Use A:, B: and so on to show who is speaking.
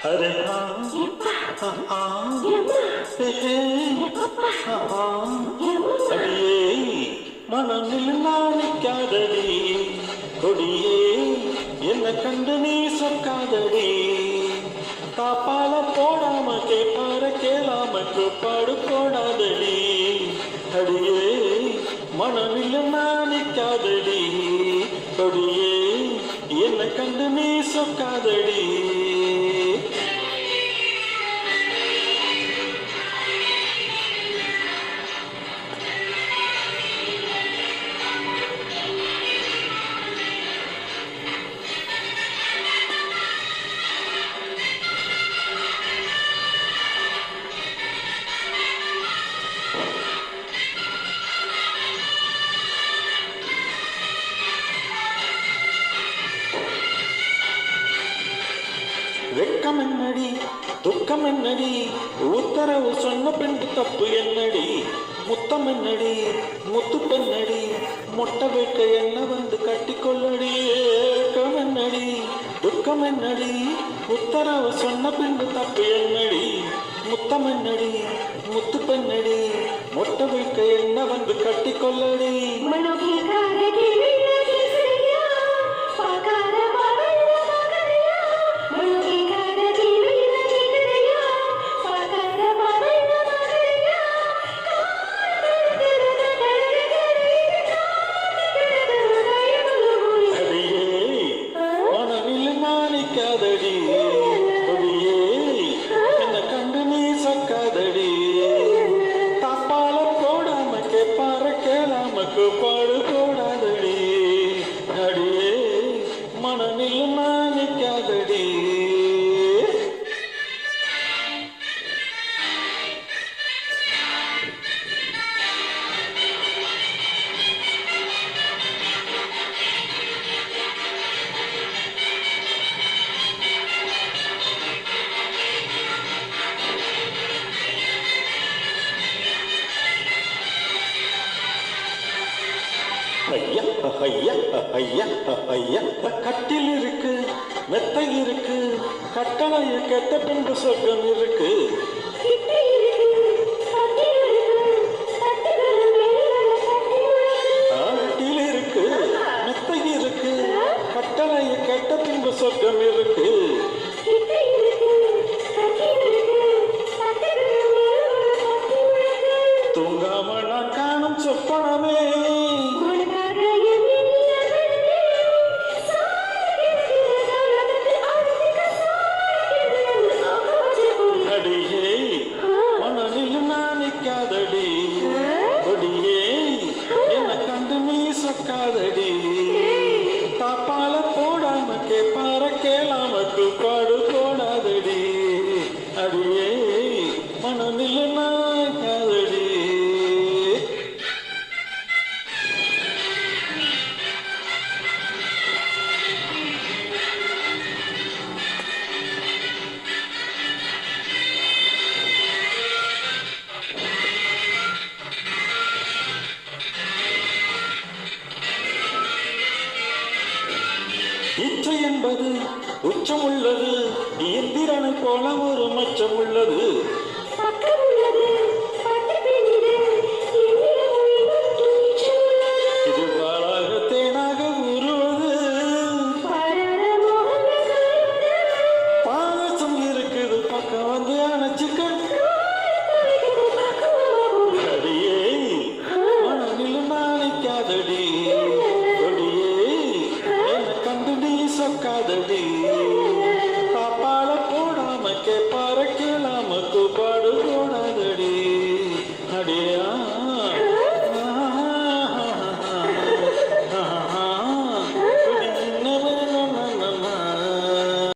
A: Array அடியே மனமில் நாணிக்காதடி கொடியே என்ன கண்டு நீ சொக்காதடி காப்பால போடாம கேட்பார கேளாம கூப்பாடு போடாதடி. அடியே மனமில் நாணிக்காதடி கொடியே என்ன கண்டு நீ சொக்காதடி வெட்கம் என்னடி துக்கம் என்னடி உத்தரவு சொன்ன பின் தப்பு என்னடி? முத்தம் என்னடி முத்து பெண்ணடி மொட்டை வைக்க என்ன வந்து கட்டிக்கொள்ளடி? ஏக்கம் என்னடி துக்கம் என்னடி உத்தரவு சொன்ன பின்பு தப்பு என்னடி? முத்தம் என்னடி முத்து பெண்ணடி மொட்டை வைக்க என்ன வந்து கட்டிக்கொள்ளடி? கட்டில் இருக்கு மெத்தை இருக்கு கட்டளை கெட்ட பின்பு சொர்க்கம் இருக்கு. கட்டில் இருக்கு மெத்தை இருக்கு கட்டளை கெட்ட பின்பு சொர்க்கம் இருக்கு. போடாம கேப்பார கேளாம கூப்பாடு இச்சை என்பது உச்சம் உள்ளது இயந்திரனை போல ஒரு மச்சம் உள்ளது சொக்காதடி. பாப்பால போடாம கேப்பா.